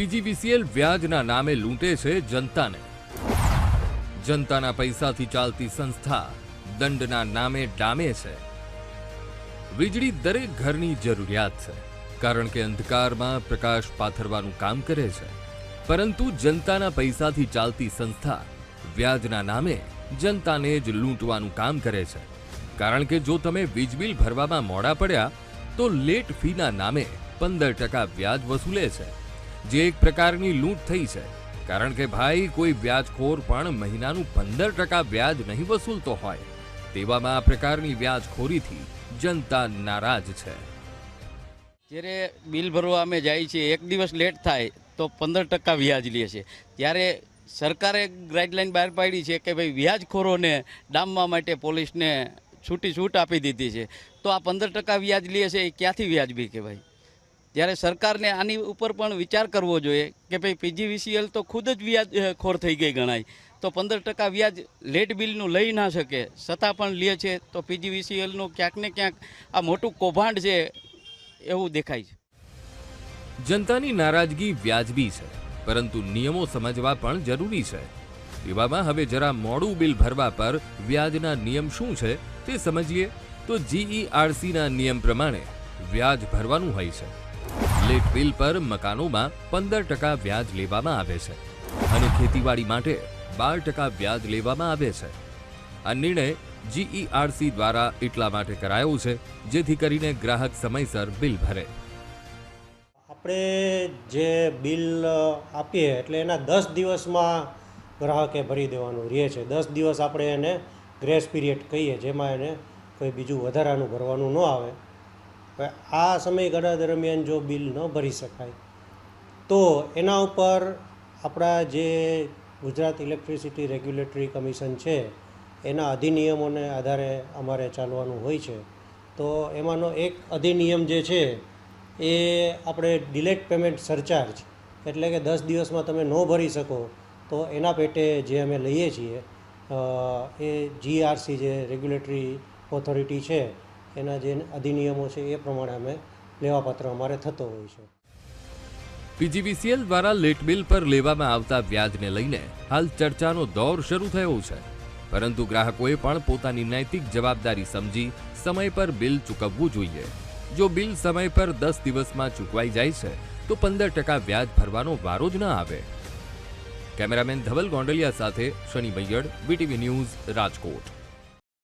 PGVCL વ્યાજના નામે લૂંટે છે જનતાને. જનતાના પૈસાથી ચાલતી સંસ્થા દંડના નામે ડામે છે. વીજળી દરેક ઘરની જરૂરિયાત છે, કારણ કે અંધકારમાં પ્રકાશ પાથરવાનું કામ કરે છે. પરંતુ જનતાના પૈસાથી ચાલતી સંસ્થા વ્યાજના નામે જનતાને જ લૂંટવાનું કામ કરે છે. કારણ કે જો તમે વીજ બિલ ભરવામાં મોડા પડ્યા, તો લેટ ફીના નામે પંદર ટકા વ્યાજ વસૂલે છે. જે એક પ્રકારની લૂંટ થઈ છે. કારણ કે ભાઈ, કોઈ વ્યાજખોર પણ મહિનાનું પંદર ટકા વ્યાજ નહીં વસૂલતો હોય. તેવામાં આ પ્રકારની વ્યાજખોરીથી જનતા નારાજ છે. જ્યારે બિલ ભરવા અમે જાય છે એક દિવસ લેટ થાય, તો પંદર ટકા વ્યાજ લે છે. ત્યારે સરકારે ગાઈડલાઈન બહાર પાડી છે કે ભાઈ, વ્યાજખોરોને ડામવા માટે પોલીસને છૂટી છૂટ આપી દીધી છે. તો આ પંદર ટકા વ્યાજ લે છે, એ ક્યાંથી વ્યાજબી કહેવાય ત્યારે સરકારને આની ઉપર પણ વિચાર કરવો જોઈએ કે ભાઈ પીજીવીસીએલ તો ખુદ જ વ્યાજ ખોર થઈ ગઈ ગણાય. તો પંદર ટકા વ્યાજ લેટ બિલનું લઈ ના શકે છતાં પણ લે છે, તો પીજીવીસીએલનું ક્યાંક ને ક્યાંક આ મોટું કૌભાંડ છે એવું દેખાય છે. જનતાની નારાજગી વ્યાજબી છે, પરંતુ નિયમો સમજવા પણ જરૂરી છે. એવામાં હવે જરા મોડું બિલ ભરવા પર વ્યાજના નિયમ શું છે તે સમજીએ તો જીઈઆરસીના નિયમ પ્રમાણે વ્યાજ ભરવાનું હોય છે. લેટ બિલ પર મકાનોમાં પંદર ટકા વ્યાજ લેવામાં આવે છે અને ખેતીવાડી માટે બાર ટકા વ્યાજ લેવામાં આવે છે. આ નિર્ણય જીઈઆરસી દ્વારા એટલા માટે કરાયો છે, જેથી કરીને ગ્રાહક સમયસર બિલ ભરે. આપણે જે બિલ આપીએ એટલે એના દસ દિવસમાં ગ્રાહકે ભરી દેવાનું રહે છે. દસ દિવસ આપણે એને ગ્રેસ પીરિયડ કહીએ, જેમાં એને કોઈ બીજું વધારાનું ભરવાનું ન આવે. આ સમયગાળા દરમિયાન જો બિલ ન ભરી શકાય, તો એના ઉપર આપણા જે ગુજરાત ઇલેક્ટ્રિસિટી રેગ્યુલેટરી કમિશન છે, એના અધિનિયમોને આધારે અમારે ચાલવાનું હોય છે. તો એમાંનો એક અધિનિયમ જે છે, એ આપણે ડિલેટ પેમેન્ટ સરચાર્જ એટલે કે દસ દિવસમાં તમે ન ભરી શકો, તો એના પેટે જે અમે લઈએ છીએ એ જીઆરસી જે રેગ્યુલેટરી ઓથોરિટી છે એના જે અધિનિયમો છે એ પ્રમાણે અમે લેવાપત્ર અમારે થતો હોય છે. પીજીવીસીએલ દ્વારા લેટ બિલ પર લેવામાં આવતા વ્યાજને લઈને હાલ ચર્ચાનો દોર શરૂ થયો છે. પરંતુ ગ્રાહકોએ પણ પોતાની નૈતિક જવાબદારી સમજી સમય પર બિલ ચૂકવવું જોઈએ. જો બિલ સમય પર દસ દિવસમાં ચૂકવાઈ જાય છે, તો પંદર ટકા વ્યાજ ભરવાનો વારો જ ન આવે. કેમેરામેન ધવલ ગોંડલિયા સાથે શનિ મૈયડ વીટીવી ન્યૂઝ રાજકોટ.